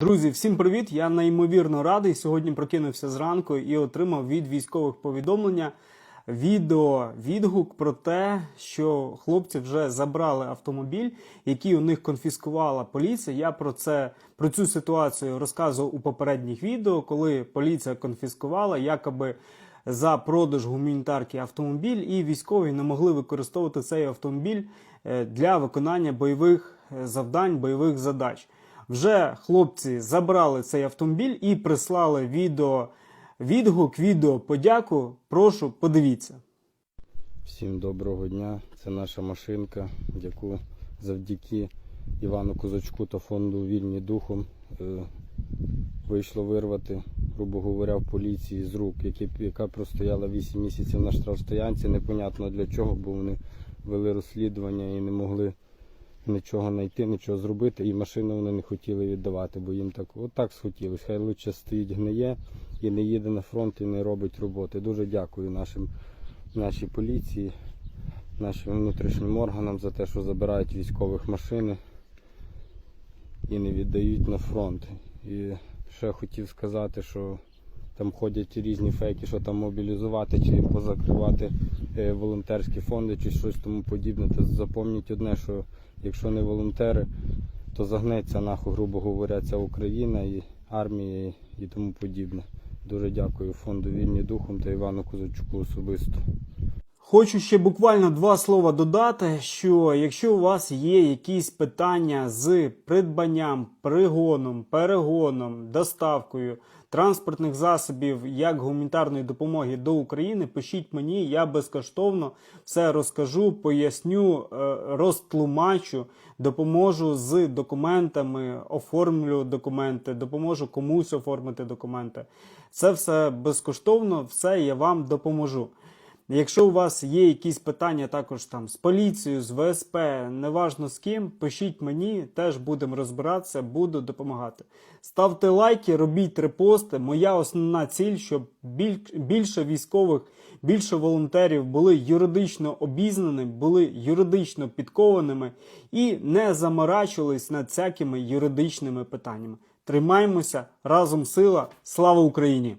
Друзі, всім привіт! Я неймовірно радий. Сьогодні прокинувся зранку і отримав від військових повідомлення відео відгук про те, що хлопці вже забрали автомобіль, який у них конфіскувала поліція. Я про це про цю ситуацію розказував у попередніх відео, коли поліція конфіскувала якоби за продаж гуманітарки автомобіль, і військові не могли використовувати цей автомобіль е, для виконання бойових е, завдань, бойових задач. Вже хлопці забрали цей автомобіль і прислали відео відгук, відео подяку. Прошу, подивіться. Всім доброго дня. Це наша машинка, яку завдяки Івану Козачку та фонду Вільні духом е, вийшло вирвати, грубо говоря, в поліції з рук, яка простояла 8 місяців на штрафстоянці. Непонятно для чого, бо вони вели розслідування і не могли нічого знайти, нічого зробити. І машину вони не хотіли віддавати, бо їм так отак схотілося. Хай лучше стоїть гниє і не їде на фронт і не робить роботи. Дуже дякую нашим нашій поліції, нашим внутрішнім органам за те, що забирають військових машини і не віддають на фронт. І ще хотів сказати, що там ходять різні фейки, що там мобілізувати чи позакривати е, волонтерські фонди чи щось тому подібне. То запам'ятайте одне, що якщо не волонтери, то загнеться нахуй, грубо говоря, ця Україна і армія і, тому подібне. Дуже дякую фонду Вільні Духом та Івану Козачуку особисто. Хочу ще буквально два слова додати, що якщо у вас є якісь питання з придбанням, пригоном, перегоном, доставкою транспортних засобів як гуманітарної допомоги до України, пишіть мені, я безкоштовно все розкажу, поясню, е, розтлумачу, допоможу з документами, оформлю документи, допоможу комусь оформити документи. Це все безкоштовно, все я вам допоможу. Якщо у вас є якісь питання також там з поліцією, з ВСП, неважно з ким, пишіть мені, теж будемо розбиратися, буду допомагати. Ставте лайки, робіть репости. Моя основна ціль, щоб більше військових, більше волонтерів були юридично обізнаними, були юридично підкованими і не заморачувались над всякими юридичними питаннями. Тримаємося разом сила. Слава Україні!